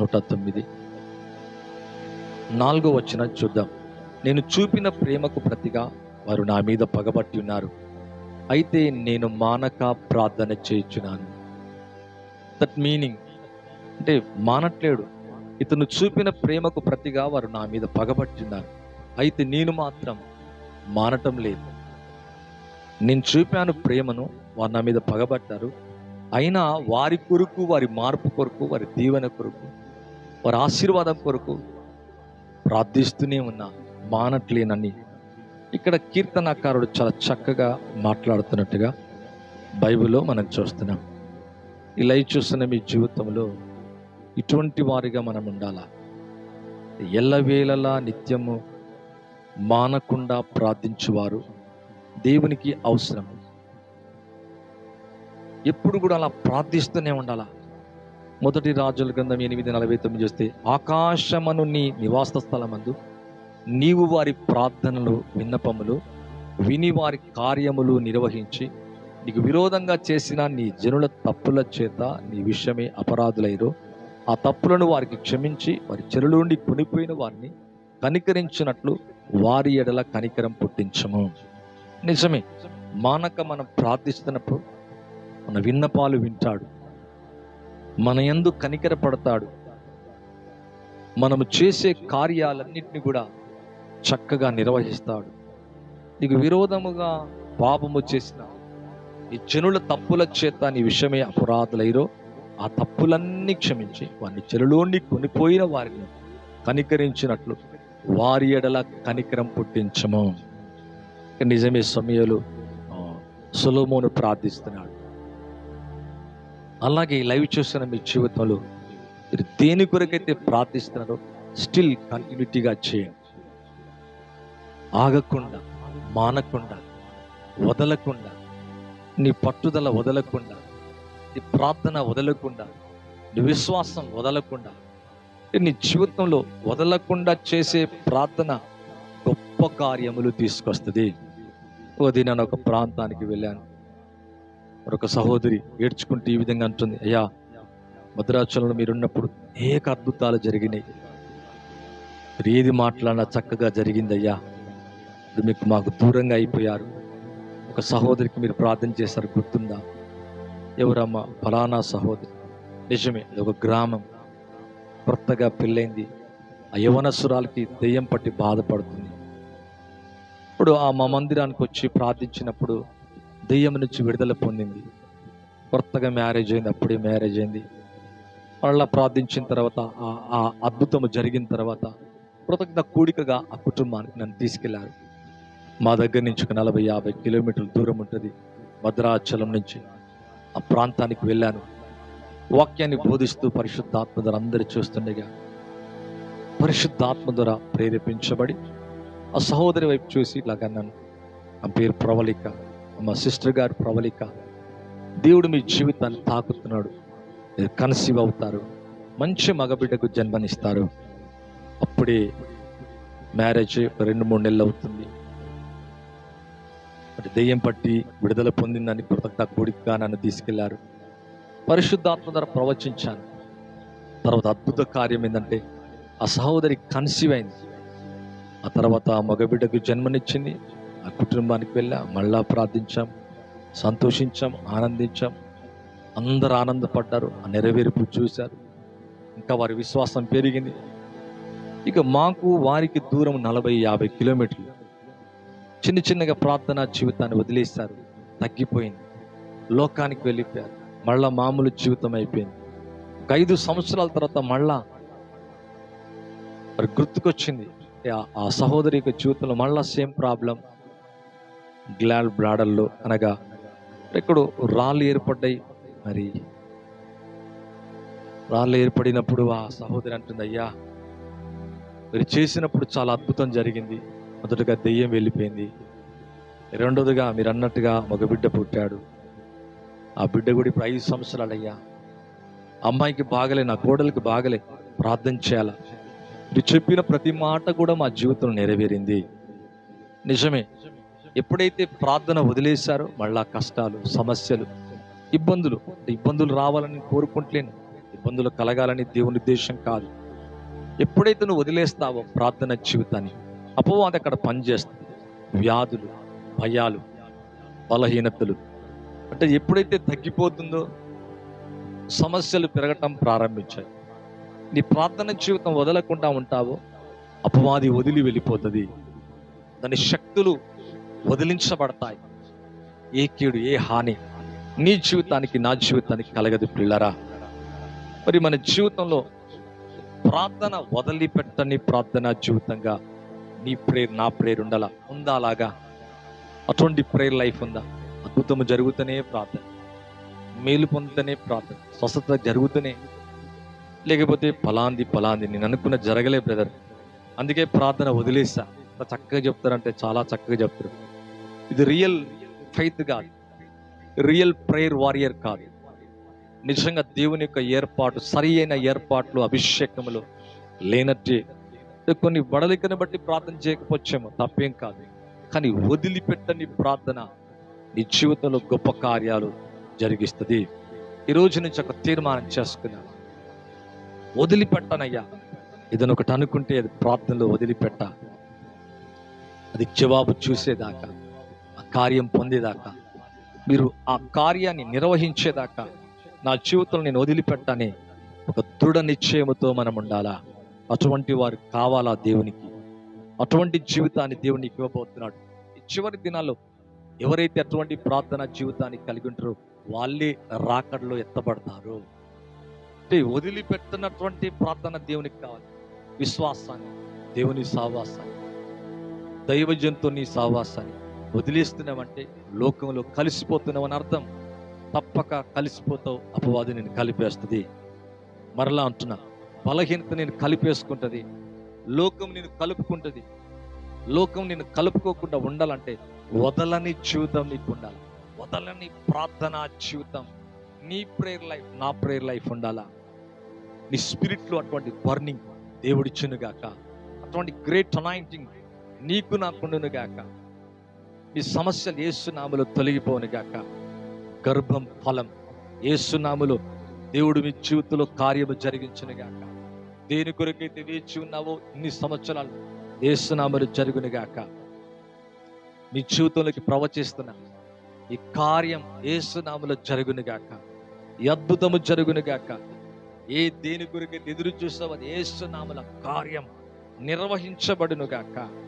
నూట తొమ్మిది. నాలుగో వచ్చిన చూద్దాం. నేను చూపిన ప్రేమకు ప్రతిగా వారు నా మీద పగబట్టి ఉన్నారు. అయితే నేను మానక ప్రార్థన చేయించున్నాను. దట్ మీనింగ్ అంటే మానట్లేడు. ఇతను చూపిన ప్రేమకు ప్రతిగా వారు నా మీద పగబట్టి ఉన్నారు. అయితే నేను మాత్రం మానటం లేదు. నేను చూపాను ప్రేమను వారు నా మీద పగబట్టారు. అయినా వారి కొరకు వారి మార్పు కొరకు వారి దీవెన కొరకు వారి ఆశీర్వాదం కొరకు ప్రార్థిస్తూనే ఉన్నా మానట్లేనని ఇక్కడ కీర్తనాకారుడు చాలా చక్కగా మాట్లాడుతున్నట్టుగా బైబిల్లో మనం చూస్తున్నాం. ఇలా చూస్తున్న మీ జీవితంలో ఇటువంటి వారిగా మనం ఉండాలా? ఎల్లవేళలా నిత్యము మానకుండా ప్రార్థించేవారు దేవునికి అవసరం ఎప్పుడు కూడా అలా ప్రార్థిస్తూనే ఉండాలా? మొదటి రాజుల గ్రంథం ఎనిమిది నలభై తొమ్మిది చూస్తే ఆకాశమను నీ నివాస స్థలమందు నీవు వారి ప్రార్థనలు విన్నపములు విని వారి కార్యములు నిర్వహించి నీకు విరోధంగా చేసిన నీ జనుల తప్పుల చేత నీ విషయమే అపరాధులైరో. ఆ తప్పులను వారికి క్షమించి వారి చెరులోండి కొనిపోయిన వారిని కనికరించినట్లు వారి ఎడల కనికరం పుట్టించము. నిజమే మానక మనం ప్రార్థిస్తున్నప్పుడు మన విన్నపాలు వింటాడు. మన ఎందు కనికర పడతాడు మనము చేసే కార్యాలన్నింటినీ కూడా చక్కగా నిర్వహిస్తాడు. నీకు విరోధముగా పాపము చేసిన ఈ జనుల తప్పుల చేత నీ విషయమే అపరాధులైరో ఆ తప్పులన్నీ క్షమించి వారిని చెరులోని కొనిపోయిన వారిని కనికరించినట్లు వారి ఎడల కనికరం పుట్టించము. నిజమే సమయంలో సులోమోను ప్రార్థిస్తున్నాడు. అలాగే ఈ లైవ్ చూస్తున్న మీ జీవితంలో మీరు దేని కొరకైతే ప్రార్థిస్తున్నారో స్టిల్ కంటిన్యూటీగా చేయండి. ఆగకుండా మానకుండా వదలకుండా నీ పట్టుదల వదలకుండా నీ ప్రార్థన వదలకుండా నీ విశ్వాసం వదలకుండా నీ జీవితంలో వదలకుండా చేసే ప్రార్థన గొప్ప కార్యములు తీసుకొస్తుంది. ఓ దినాన ఒక ప్రాంతానికి వెళ్ళాను. మరొక సహోదరి ఏడ్చుకుంటూ ఈ విధంగా అంటుంది అయ్యా భద్రాచలంలో మీరున్నప్పుడు అనేక అద్భుతాలు జరిగినాయి. మీరు ఏది మాట్లాడినా చక్కగా జరిగిందయ్యా ఇప్పుడు మీకు మాకు దూరంగా అయిపోయారు. ఒక సహోదరికి మీరు ప్రార్థన చేశారు గుర్తుందా? ఎవరమ్మా? ఫలానా సహోదరి. నిజమే ఒక గ్రామం. కొత్తగా పెళ్ళైంది. ఆ యవనసురాలకి దెయ్యం పట్టి బాధపడుతుంది. ఇప్పుడు ఆ మా మందిరానికి వచ్చి ప్రార్థించినప్పుడు దెయ్యం నుంచి విడుదల పొందింది. కొత్తగా మ్యారేజ్ అయింది అప్పుడే మ్యారేజ్ అయింది. మళ్ళా ప్రార్థించిన తర్వాత ఆ- ఆ అద్భుతం జరిగిన తర్వాత కృతజ్ఞ కూడికగా ఆ కుటుంబానికి నన్ను తీసుకెళ్ళారు. మా దగ్గర నుంచి ఒక నలభై యాభై కిలోమీటర్ల దూరం ఉంటుంది. భద్రాచలం నుంచి ఆ ప్రాంతానికి వెళ్ళాను. వాక్యాన్ని బోధిస్తూ పరిశుద్ధాత్మ ద్వారా అందరు చూస్తుండగా పరిశుద్ధాత్మ ద్వారా ప్రేరేపించబడి ఆ సహోదరి వైపు చూసి ఇలాగన్నాను నా పేరు ప్రవళిక. మా సిస్టర్ గారు ప్రవళిక. దేవుడు మీ జీవితాన్ని తాకుతున్నాడు. మీరు కన్సీవ్ అవుతారు. మంచి మగబిడ్డకు జన్మనిస్తారు. అప్పుడే మ్యారేజ్ రెండు మూడు నెలలు అవుతుంది. మరి దెయ్యం పట్టి విడుదల పొందిందని కృతజ్ఞ కూడికగా నన్ను తీసుకెళ్ళారు. పరిశుద్ధాత్మ ద్వారా ప్రవచించాను. తర్వాత అద్భుత కార్యం ఏంటంటే ఆ సహోదరి కన్సీవ్ అయింది. ఆ తర్వాత ఆ మగబిడ్డకు జన్మనిచ్చింది. ఆ కుటుంబానికి వెళ్ళా మళ్ళా ప్రార్థించాం సంతోషించాం ఆనందించాం. అందరు ఆనందపడ్డారు ఆ నెరవేర్పు చూశారు. ఇంకా వారి విశ్వాసం పెరిగింది. ఇక మాకు వారికి దూరం నలభై యాభై కిలోమీటర్లు. చిన్న చిన్నగా ప్రార్థన జీవితాన్ని వదిలేశారు తగ్గిపోయింది. లోకానికి వెళ్ళిపోయారు మళ్ళా మామూలు జీవితం అయిపోయింది. ఒక ఐదు సంవత్సరాల తర్వాత మళ్ళా మరి గుర్తుకొచ్చింది ఆ- ఆ సహోదరి యొక్క జీవితంలో మళ్ళా సేమ్ ప్రాబ్లం గ్లాల్ బ్లాడర్లు అనగా ఎక్కడ రాళ్ళు ఏర్పడ్డాయి. మరి రాళ్ళు ఏర్పడినప్పుడు ఆ సహోదరి అంటుంది అయ్యా మీరు చేసినప్పుడు చాలా అద్భుతం జరిగింది. మొదటగా దెయ్యం వెళ్ళిపోయింది. రెండోదిగా మీరు అన్నట్టుగా మగ బిడ్డ పుట్టాడు. ఆ బిడ్డ కూడా ఇప్పుడు ఐదు సంవత్సరాలు అయ్యా అమ్మాయికి బాగలే నా కోడలికి బాగలే ప్రార్థన చేయాల? మీరు చెప్పిన ప్రతి మాట కూడా మా జీవితంలో నెరవేరింది. నిజమే ఎప్పుడైతే ప్రార్థన వదిలేశారో మళ్ళా కష్టాలు సమస్యలు ఇబ్బందులు అంటే ఇబ్బందులు రావాలని కోరుకుంటలేను. ఇబ్బందులు కలగాలని దేవుని ఉద్దేశం కాదు. ఎప్పుడైతే నువ్వు వదిలేస్తావో ప్రార్థన జీవితాన్ని అపవాది అక్కడ పనిచేస్తుంది. వ్యాధులు భయాలు బలహీనతలు. అంటే ఎప్పుడైతే తగ్గిపోతుందో సమస్యలు పెరగటం ప్రారంభించాయి. నీ ప్రార్థన జీవితం వదలకుండా ఉంటావో అపవాది వదిలి వెళ్ళిపోతుంది. దాని శక్తులు వదిలించబడతాయి. ఏ కీడు ఏ హాని నీ జీవితానికి నా జీవితానికి కలగదు పిల్లరా మరి మన జీవితంలో ప్రార్థన వదిలిపెట్టని ప్రార్థన జీవితంగా నీ ప్రేర్ నా ప్రేరు ఉండాలా? ఉందా అలాగా? అటువంటి ప్రేయర్ లైఫ్ ఉందా? అద్భుతము జరుగుతూనే ప్రార్థన. మేలు పొందుతూనే ప్రార్థన. స్వస్థత జరుగుతూనే. లేకపోతే ఫలాంది ఫలాంది నేను అనుకున్న జరగలే బ్రదర్. అందుకే ప్రార్థన వదిలేసా. చక్కగా చెప్తారంటే చాలా చక్కగా చెప్తారు. ఇది రియల్ ఫైత్ కాదు రియల్ ప్రేయర్ వారియర్ కాదు నిజంగా దేవుని యొక్క ఏర్పాటు సరి అయిన ఏర్పాట్లు అభిషేకములు లేనట్టే కొన్ని వడలికను బట్టి ప్రార్థన చేయకపోవచ్చేమో తప్పేం కాదు కానీ వదిలిపెట్టని ప్రార్థన నీ జీవితంలో గొప్ప కార్యాలు జరిగిస్తుంది ఈ రోజు నుంచి ఒక తీర్మానం చేసుకున్నా వదిలిపెట్టనయ్యా ఇదని ఒకటి అనుకుంటే అది ప్రార్థనలో వదిలిపెట్ట అది జవాబు చూసేదాకా ఆ కార్యం పొందేదాకా. మీరు ఆ కార్యాన్ని నిర్వహించేదాకా నా జీవితంలో నేను వదిలిపెట్టని ఒక దృఢ నిశ్చయముతో మనం ఉండాలా అటువంటి వారు కావాలా దేవునికి? అటువంటి జీవితాన్ని దేవునికి ఇవ్వబోతున్నాడు. చివరి దినాల్లో ఎవరైతే అటువంటి ప్రార్థన జీవితాన్ని కలిగి ఉంటారో వాళ్ళే రాకడలో ఎత్తబడతారు. అంటే వదిలిపెట్టినటువంటి ప్రార్థన దేవునికి కావాలి. విశ్వాసాన్ని దేవుని సావాసాన్ని దైవజంతుని సావాసాన్ని వదిలేస్తున్నామంటే లోకంలో కలిసిపోతున్నామని అర్థం. తప్పక కలిసిపోతావు. అపవాది నేను కలిపేస్తుంది. మరలా అంటున్నా బలహీనత నేను కలిపేసుకుంటుంది. లోకం నేను కలుపుకుంటుంది. లోకం నేను కలుపుకోకుండా ఉండాలంటే వదలని జీవితం నీకు ఉండాలి. వదలని ప్రార్థనా జీవితం. నీ ప్రేయర్ లైఫ్ నా ప్రేయర్ లైఫ్ ఉండాలా? నీ స్పిరిట్లో అటువంటి బర్నింగ్ దేవుడిచ్చునుగాక అటువంటి గ్రేట్ అనాయింటింగ్ నీకు నాకుండును మీ సమస్యలు ఏసునాములు తొలగిపోను గాక. గర్భం ఫలం. ఏసునాములు దేవుడు మీ జీవితంలో కార్యము జరిగించును గాక. దేని కొరకైతే వేచి ఉన్నావో ఇన్ని సంవత్సరాలు ఏసునాములు జరుగును గాక. నీ జీవితంలోకి ప్రవచిస్తున్నా ఈ కార్యం ఏసునామలో జరుగును గాక. ఈ అద్భుతము జరుగును గాక. ఏ దేని గురికి ఎదురు చూస్తావో అది ఏసునాముల కార్యం నిర్వహించబడును గాక.